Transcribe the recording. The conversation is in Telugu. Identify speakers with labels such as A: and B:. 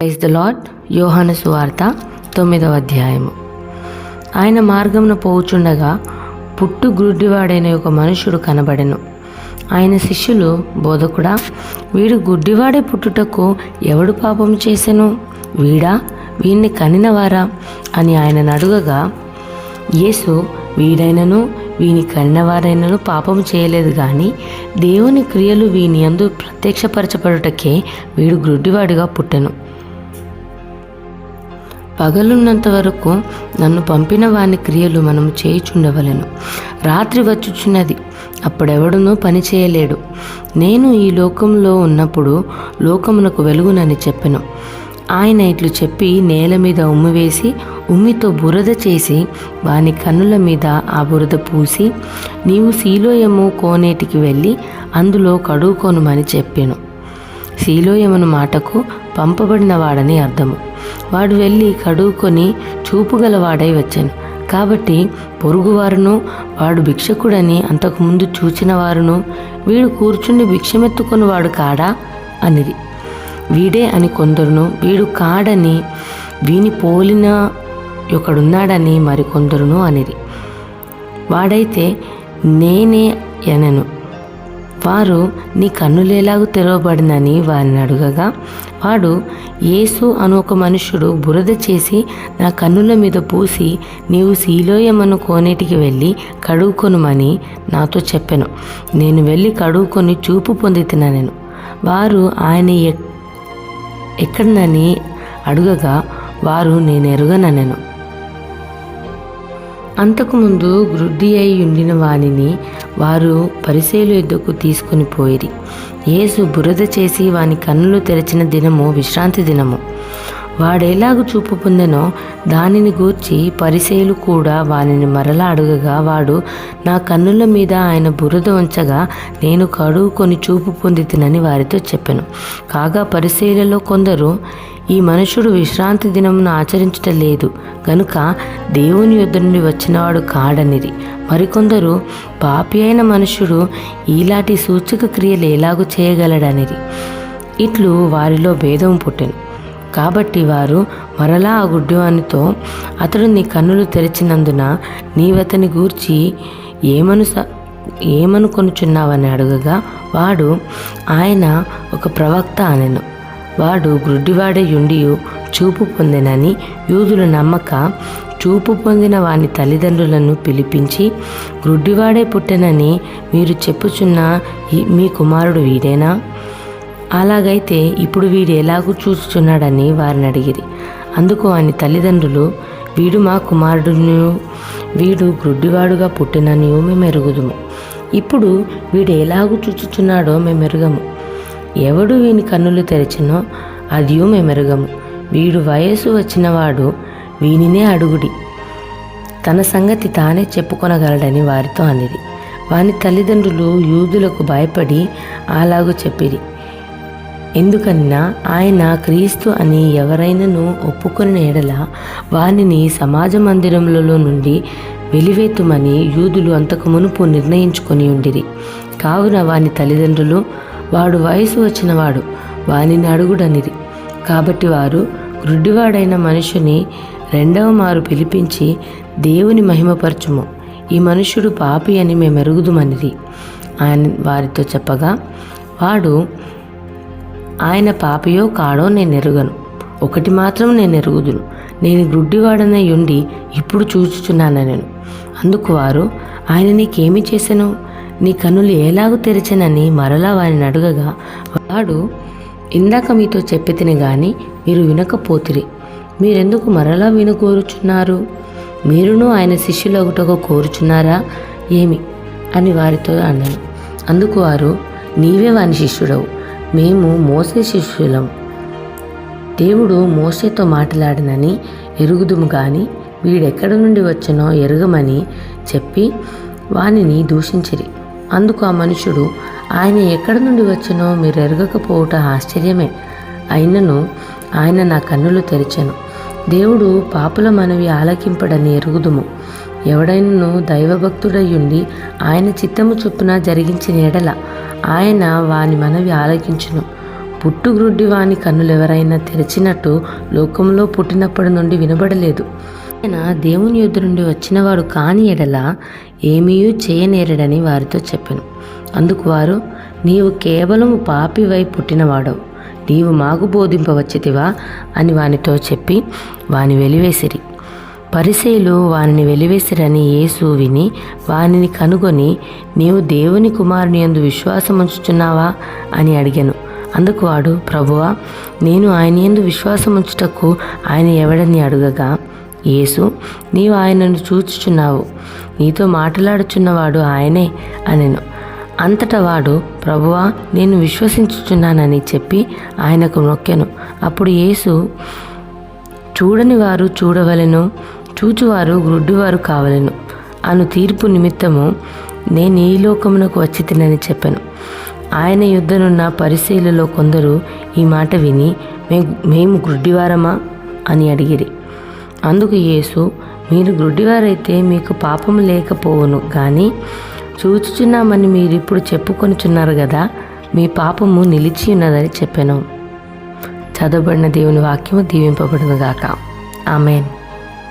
A: ప్రైజ్ ద లాడ్ యోహాను సువార్త తొమ్మిదవ అధ్యాయము. ఆయన మార్గమును పోవుచుండగా పుట్టు గుడ్డివాడైన ఒక మనుషుడు కనబడెను. ఆయన శిష్యులు బోధకుడా వీడు గుడ్డివాడే పుట్టుటకు ఎవడు పాపం చేసెను? వీడా వీణ్ణి కనినవారా? అని ఆయన అడుగగా యేసు వీడైనను వీని కన్నవారైనను పాపము చేయలేదు కానీ దేవుని క్రియలు వీని అందు ప్రత్యక్షపరచబడుటకే వీడు గుడ్డివాడిగా పుట్టెను. పగలున్నంత వరకు నన్ను పంపిన వాని క్రియలు మనము చేయుచుండవలెను. రాత్రి వచ్చుచున్నది అప్పుడెవడునూ పని చేయలేడు. నేను ఈ లోకంలో ఉన్నప్పుడు లోకమునకు వెలుగునని చెప్పెను. ఆయన ఇట్లు చెప్పి నేల మీద ఉమ్మి వేసి ఉమ్మితో బురద చేసి వాని కన్నుల మీద ఆ బురద పూసి నీవు శీలోయము కోనేటికి వెళ్ళి అందులో కడుక్కొనుమని చెప్పాను. శీలోయమును మాటకు పంపబడినవాడని అర్థము. వాడు వెళ్ళి కడుక్కొని చూపుగలవాడై వచ్చాను. కాబట్టి పొరుగువారును వాడు భిక్షకుడని అంతకుముందు చూచిన వారును వీడు కూర్చుండి భిక్షమెత్తుకొని వాడు కాడా? అనిది వీడే అని కొందరును వీడు కాడని వీని పోలిన ఒకడున్నాడని మరికొందరును అనిది వాడైతే నేనే ఎనను వారు నీ కన్నులేలాగు తెరవబడినని వారిని అడుగగా వాడు యేసు అను ఒక మనుషుడు బురద చేసి నా కన్నుల మీద పూసి నీవు శీలోయమను కోనేటికి వెళ్ళి కడుగుకొనుమని నాతో చెప్పాను. నేను వెళ్ళి కడుగుకొని చూపు పొందితిన నేను. వారు ఆయన ఎక్- ఎక్కడనని అడుగగా వారు నేను ఎరుగననెను అంతకుముందు గ్రుడ్డి అయి ఉండిన వానిని వారు పరిశీలు ఎద్దుకు తీసుకుని పోయిరి. యేసు బురద చేసి వాని కన్నులు తెరచిన దినము విశ్రాంతి దినము. వాడేలాగు చూపు పొందెనో దానిని గూర్చి పరిశీలు కూడా వానిని మరలా అడుగగా వాడు నా కన్నుల మీద ఆయన బురద ఉంచగా నేను కడుగుకొని చూపు పొందితినని వారితో చెప్పాను. కాగా పరిశీలలో కొందరు ఈ మనుషుడు విశ్రాంతి దినమును ఆచరించటం లేదు. గనుక దేవుని యొద్ద నుండి వచ్చినవాడు కాడనిది. మరికొందరు పాపి అయిన మనుషుడు ఈలాంటి సూచక క్రియలు ఎలాగూ చేయగలడనిది. ఇట్లు వారిలో భేదం పుట్టెను. కాబట్టి వారు మరలా ఆ గుడ్డివానితో అతడు నీ కన్నులు తెరిచినందున నీవతని గూర్చి ఏమను ఏమనుకొనుచున్నావని అడగగా వాడు ఆయన ఒక ప్రవక్త అనెను. వాడు గ్రుడ్డివాడే చూపు పొందినని యూదుల నమ్మక చూపు పొందిన వాని తల్లిదండ్రులను పిలిపించి గ్రుడ్డివాడే పుట్టనని మీరు చెప్పుచున్న మీ కుమారుడు వీడేనా? అలాగైతే ఇప్పుడు వీడు ఎలాగూ చూచుచున్నాడని వారిని అడిగిరి. అందుకు ఆయన తల్లిదండ్రులు వీడు మా కుమారుడును వీడు గ్రుడ్డివాడుగా పుట్టినని మేము ఎరుగుదుము ఇప్పుడు వీడు ఎలాగూ చూచుచున్నాడో మేము ఎరుగము ఎవడు వీని కన్నులు తెరిచినో అదియు మేము వీడు వయస్సు వచ్చినవాడు వీనినే అడుగుడి. తన సంగతి తానే చెప్పుకొనగలడని వారితో అనిది. వాని తల్లిదండ్రులు యూదులకు భయపడి అలాగూ చెప్పిరి. ఎందుకన్నా ఆయన క్రీస్తు అని ఎవరైనాను ఒప్పుకున్న ఎడల వానిని సమాజ మందిరములలో నుండి వెలివేతుమని యూదులు అంతకు మునుపు నిర్ణయించుకొని ఉండిరి. కావున వాని తల్లిదండ్రులు వాడు వయసు వచ్చినవాడు వానిని అడుగుడనిది. కాబట్టి వారు గ్రుడ్డివాడైన మనుషుని రెండవ మారు పిలిపించి దేవుని మహిమపరచుము. ఈ మనుషుడు పాపి అని మేము ఎరుగుదుమనిది ఆయన వారితో చెప్పగా వాడు ఆయన పాపియో కాడో నేను ఎరుగను. ఒకటి మాత్రం నేను ఎరుగుదును. నేను గ్రుడ్డివాడనై ఉండి ఇప్పుడు చూచుచున్నాను నేను అందుకు వారు ఆయన నీకేమి చేశాను నీ కన్నులు ఎలాగూ తెరిచినని మరలా వారిని అడగగా వాడు ఇందాక మీతో చెప్పితిని గాని మీరు వినకపోతిరి. మీరెందుకు మరలా వినకోరుచున్నారు మీరును ఆయన శిష్యులగుటకు కోరుచున్నారా? ఏమి? అని వారితో అన్నాను అందుకు వారు నీవే వాని శిష్యుడవు. మేము మోసే శిష్యులం. దేవుడు మోసేతో మాట్లాడినని ఎరుగుదుము కానీ వీడెక్కడి నుండి వచ్చనో ఎరుగమని చెప్పి వానిని దూషించిరి. అందుకు ఆ మనుషుడు ఆయన ఎక్కడి నుండి వచ్చినో మీరు ఎరగకపోవుట ఆశ్చర్యమే. అయినను ఆయన నా కన్నులు తెరిచెను. దేవుడు పాపుల మనవి ఆలకింపడని ఎరుగుదుము. ఎవడైనను దైవభక్తుడయ్యుండి ఆయన చిత్తము చొప్పున జరిగించిన ఎడల ఆయన వాని మనవి ఆలకించును. పుట్టుగ్రుడ్డి వాని కన్నులు ఎవరైనా తెరిచినట్టు లోకంలో పుట్టినప్పటి నుండి వినబడలేదు. ఆయన దేవుని యొద్ద నుండి వచ్చినవాడు కాని ఎడల ఏమీయూ చేయనేరడని వారితో చెప్పాను. అందుకు వారు నీవు కేవలం పాపివై పుట్టినవాడవు. నీవు మాకు బోధింపవచ్చితివా అని వానితో చెప్పి వాని వెలివేసిరి. పరిసయులు వానిని వెలివేసిరని యేసు విని వానిని కనుగొని నీవు దేవుని కుమారుని యందు విశ్వాసముంచుచున్నావా అని అడిగాను. అందుకు వాడు ప్రభువా నేను ఆయన యందు విశ్వాసముంచుటకు ఆయన ఎవడని అడుగగా యేసు నీవు ఆయనను చూచుచున్నావు నీతో మాట్లాడుచున్నవాడు ఆయనే అనెను. అంతటా వాడు ప్రభువా నేను విశ్వసించుచున్నానని చెప్పి ఆయనకు మొక్కెను. అప్పుడు యేసు చూడని వారు చూడవలెను చూచువారు గ్రుడ్డివారు కావలెను. అను తీర్పు నిమిత్తము నేను ఈ లోకమునకు వచ్చి తినని చెప్పాను. ఆయన యుద్ధనున్న పరిశీలలో కొందరు ఈ మాట విని మే మేము గ్రుడ్డివారమా? అని అడిగిరి. అందుకు యేసు మీరు గుడ్డివారైతే మీకు పాపం లేకపోవును కానీ చూచుచున్నామని మీరు ఇప్పుడు చెప్పుకొనుచున్నారు కదా మీ పాపము నిలిచి ఉన్నదని చెప్పాను. చదవబడిన దేవుని వాక్యము దీవింపబడును గాక ఆమెన్.